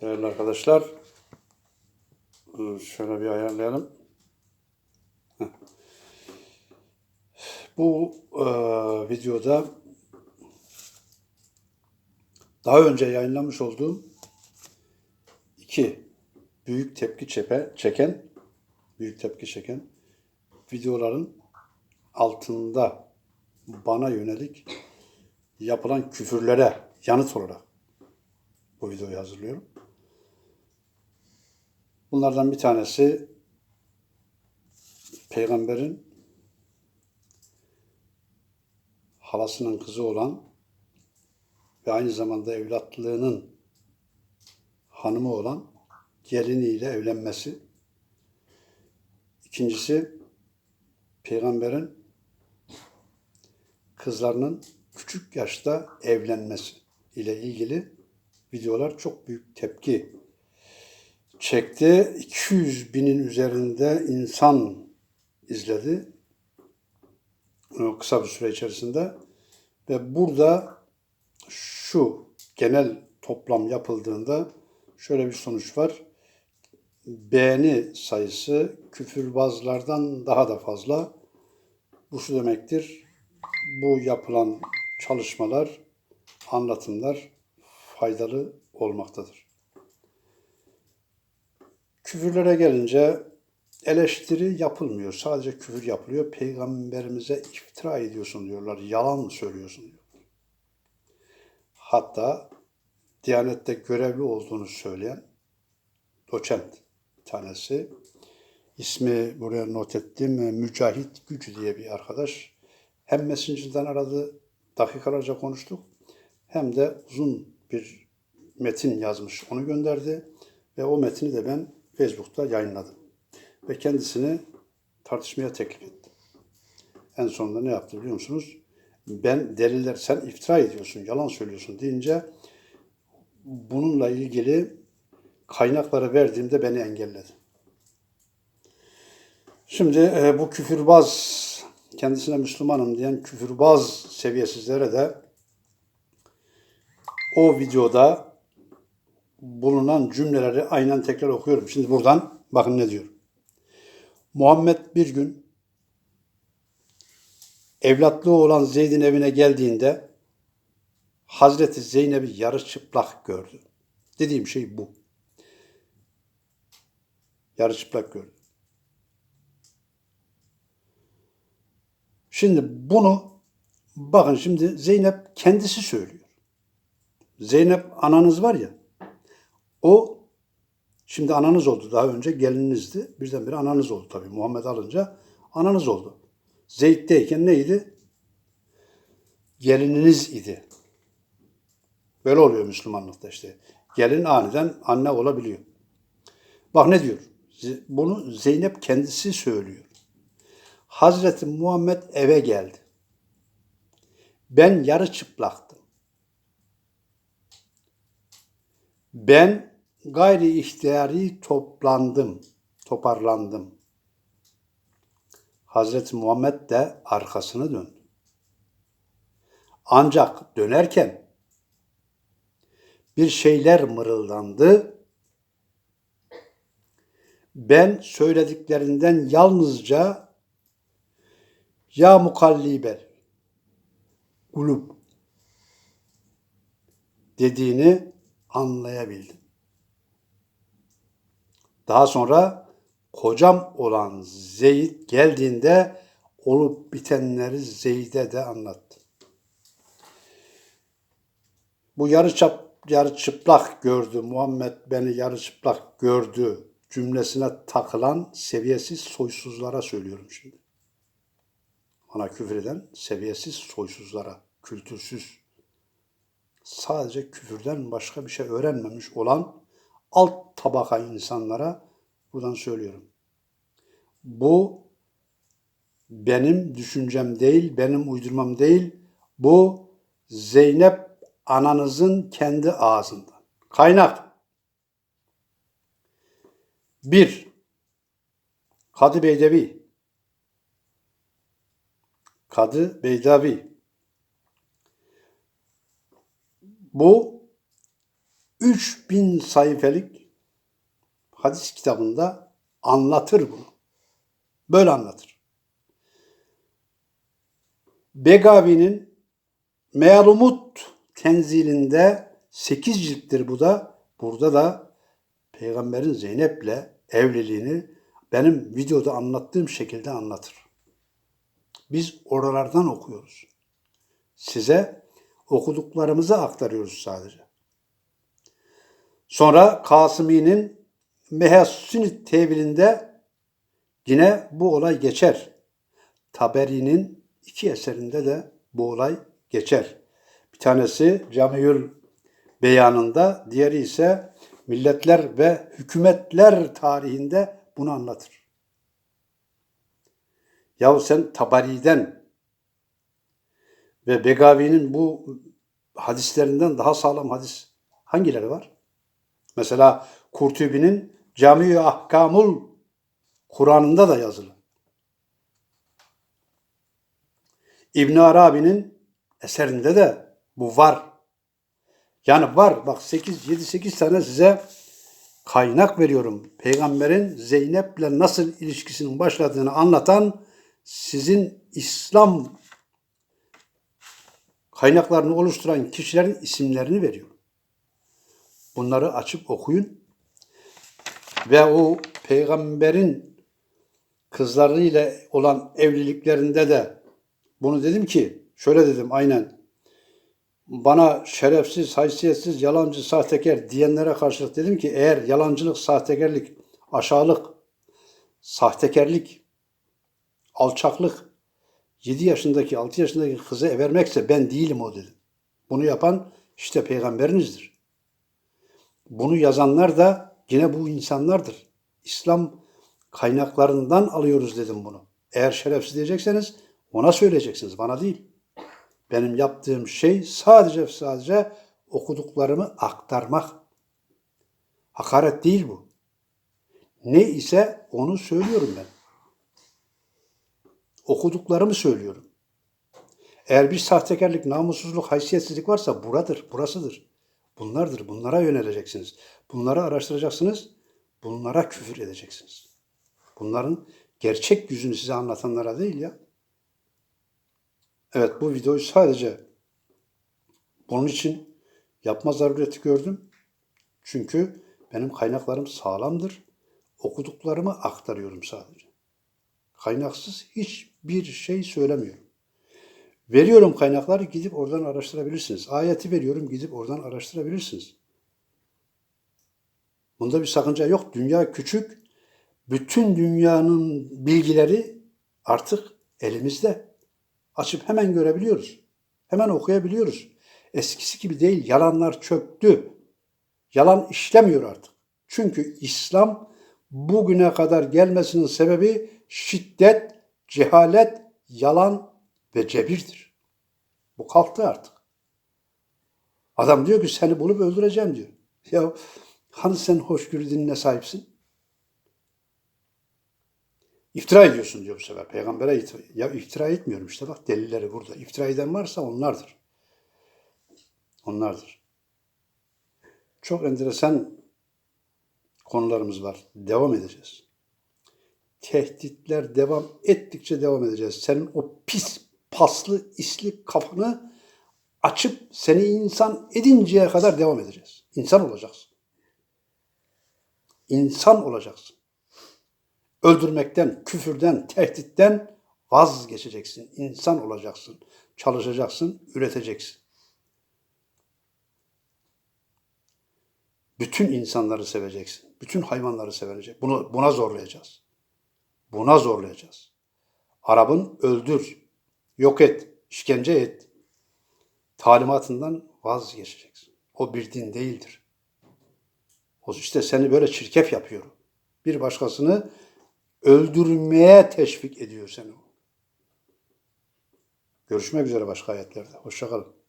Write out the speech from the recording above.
Değerli arkadaşlar, ıı, şöyle bir ayarlayalım. Bu e, videoda daha önce yayınlamış olduğum iki büyük tepki çepe, çeken, büyük tepki çeken videoların altında bana yönelik yapılan küfürlere yanıt olarak bu videoyu hazırlıyorum. Bunlardan bir tanesi peygamberin halasının kızı olan ve aynı zamanda evlatlığının hanımı olan geliniyle evlenmesi. İkincisi peygamberin kızlarının küçük yaşta evlenmesi ile ilgili videolar çok büyük tepki çekti. 200 binin üzerinde insan izledi kısa bir süre içerisinde ve burada şu genel toplam yapıldığında şöyle bir sonuç var. Beğeni sayısı küfürbazlardan daha da fazla. Bu şu demektir. Bu yapılan çalışmalar, anlatımlar faydalı olmaktadır. Küfürlere gelince eleştiri yapılmıyor. Sadece küfür yapılıyor. Peygamberimize iftira ediyorsun diyorlar. Yalan mı söylüyorsun diyor. Hatta Diyanet'te görevli olduğunu söyleyen doçent tanesi. ismi buraya not ettim. Mücahit Gücü diye bir arkadaş. Hem Messenger'dan aradı, dakikalarca konuştuk. Hem de uzun bir metin yazmış, onu gönderdi. Ve o metni de ben Facebook'ta yayınladım. Ve kendisini tartışmaya teklif ettim. En sonunda ne yaptı biliyor musunuz? Ben deliller, sen iftira ediyorsun, yalan söylüyorsun deyince bununla ilgili kaynakları verdiğimde beni engelledi. Şimdi e, bu küfürbaz, kendisine Müslümanım diyen küfürbaz seviyesizlere de o videoda bulunan cümleleri aynen tekrar okuyorum. Şimdi buradan bakın ne diyor. Muhammed bir gün evlatlığı olan Zeyd'in evine geldiğinde Hazreti Zeynep'i yarı çıplak gördü. Dediğim şey bu. Yarı çıplak gördü. Şimdi bunu bakın şimdi Zeynep kendisi söylüyor. Zeynep ananız var ya o şimdi ananız oldu. Daha önce gelininizdi. Birdenbire ananız oldu tabii. Muhammed alınca ananız oldu. Zeyd'deyken neydi? Gelininiz idi. Böyle oluyor Müslümanlıkta işte. Gelin aniden anne olabiliyor. Bak ne diyor? Bunu Zeynep kendisi söylüyor. Hazreti Muhammed eve geldi. Ben yarı çıplaktım. Ben gayri ihtiyari toplandım, toparlandım. Hazreti Muhammed de arkasını döndü. Ancak dönerken bir şeyler mırıldandı. Ben söylediklerinden yalnızca ya mukallibel kulub dediğini anlayabildim. Daha sonra kocam olan Zeyd geldiğinde olup bitenleri Zeyd'e de anlattı. Bu yarı çap yarı çıplak gördü. Muhammed beni yarı çıplak gördü cümlesine takılan seviyesiz soysuzlara söylüyorum şimdi. Ona küfür eden seviyesiz soysuzlara, kültürsüz, sadece küfürden başka bir şey öğrenmemiş olan alt tabaka insanlara buradan söylüyorum. Bu benim düşüncem değil, benim uydurmam değil. Bu Zeynep ananızın kendi ağzından. Kaynak. Bir, Kadı Beydevi. Kadı Beydavi. Bu 3000 sayfalık hadis kitabında anlatır bunu. Böyle anlatır. Begavi'nin Mealumut tenzilinde 8 cilttir bu da. Burada da Peygamberin Zeynep'le evliliğini benim videoda anlattığım şekilde anlatır. Biz oralardan okuyoruz. Size okuduklarımızı aktarıyoruz sadece. Sonra Kasımi'nin Mehasünü tevilinde yine bu olay geçer. Taberi'nin iki eserinde de bu olay geçer. Bir tanesi Camiül Beyanında, diğeri ise Milletler ve Hükümetler tarihinde bunu anlatır. Yahu sen Tabari'den ve Begavi'nin bu hadislerinden daha sağlam hadis hangileri var? Mesela Kurtubi'nin Cami-i Ahkamul Kur'an'ında da yazılı. İbn Arabi'nin eserinde de bu var. Yani var bak 8 7 8 tane size kaynak veriyorum. Peygamberin Zeynep'le nasıl ilişkisinin başladığını anlatan sizin İslam kaynaklarını oluşturan kişilerin isimlerini veriyor. Bunları açıp okuyun. Ve o peygamberin kızlarıyla olan evliliklerinde de bunu dedim ki, şöyle dedim aynen. Bana şerefsiz, haysiyetsiz, yalancı, sahtekar diyenlere karşılık dedim ki eğer yalancılık, sahtekarlık, aşağılık, sahtekarlık, alçaklık 7 yaşındaki, 6 yaşındaki kızı evermekse ben değilim o dedim. Bunu yapan işte peygamberinizdir. Bunu yazanlar da yine bu insanlardır. İslam kaynaklarından alıyoruz dedim bunu. Eğer şerefsiz diyecekseniz ona söyleyeceksiniz, bana değil. Benim yaptığım şey sadece sadece okuduklarımı aktarmak. Hakaret değil bu. Ne ise onu söylüyorum ben. Okuduklarımı söylüyorum. Eğer bir sahtekarlık, namussuzluk, haysiyetsizlik varsa buradır, burasıdır. Bunlardır. Bunlara yöneleceksiniz. Bunları araştıracaksınız. Bunlara küfür edeceksiniz. Bunların gerçek yüzünü size anlatanlara değil ya. Evet bu videoyu sadece bunun için yapma zarureti gördüm. Çünkü benim kaynaklarım sağlamdır. Okuduklarımı aktarıyorum sadece. Kaynaksız hiçbir şey söylemiyorum. Veriyorum kaynakları gidip oradan araştırabilirsiniz. Ayeti veriyorum gidip oradan araştırabilirsiniz. Bunda bir sakınca yok. Dünya küçük. Bütün dünyanın bilgileri artık elimizde. Açıp hemen görebiliyoruz. Hemen okuyabiliyoruz. Eskisi gibi değil. Yalanlar çöktü. Yalan işlemiyor artık. Çünkü İslam bugüne kadar gelmesinin sebebi şiddet, cehalet, yalan ve cebirdir. Bu kalktı artık. Adam diyor ki seni bulup öldüreceğim diyor. Ya hani sen hoşgörü dinine sahipsin? İftira ediyorsun diyor bu sefer. Peygamber'e iftira, ya iftira etmiyorum işte bak delilleri burada. İftira eden varsa onlardır. Onlardır. Çok enteresan konularımız var. Devam edeceğiz. Tehditler devam ettikçe devam edeceğiz. Senin o pis, paslı, isli kafanı açıp seni insan edinceye kadar devam edeceğiz. İnsan olacaksın. İnsan olacaksın öldürmekten, küfürden, tehditten vazgeçeceksin. İnsan olacaksın. Çalışacaksın, üreteceksin. Bütün insanları seveceksin. Bütün hayvanları sevecek. Bunu buna zorlayacağız. Buna zorlayacağız. Arap'ın öldür, yok et, işkence et. Talimatından vazgeçeceksin. O bir din değildir. O işte seni böyle çirkef yapıyor. Bir başkasını öldürmeye teşvik ediyor seni. Görüşmek üzere başka ayetlerde. Hoşçakalın.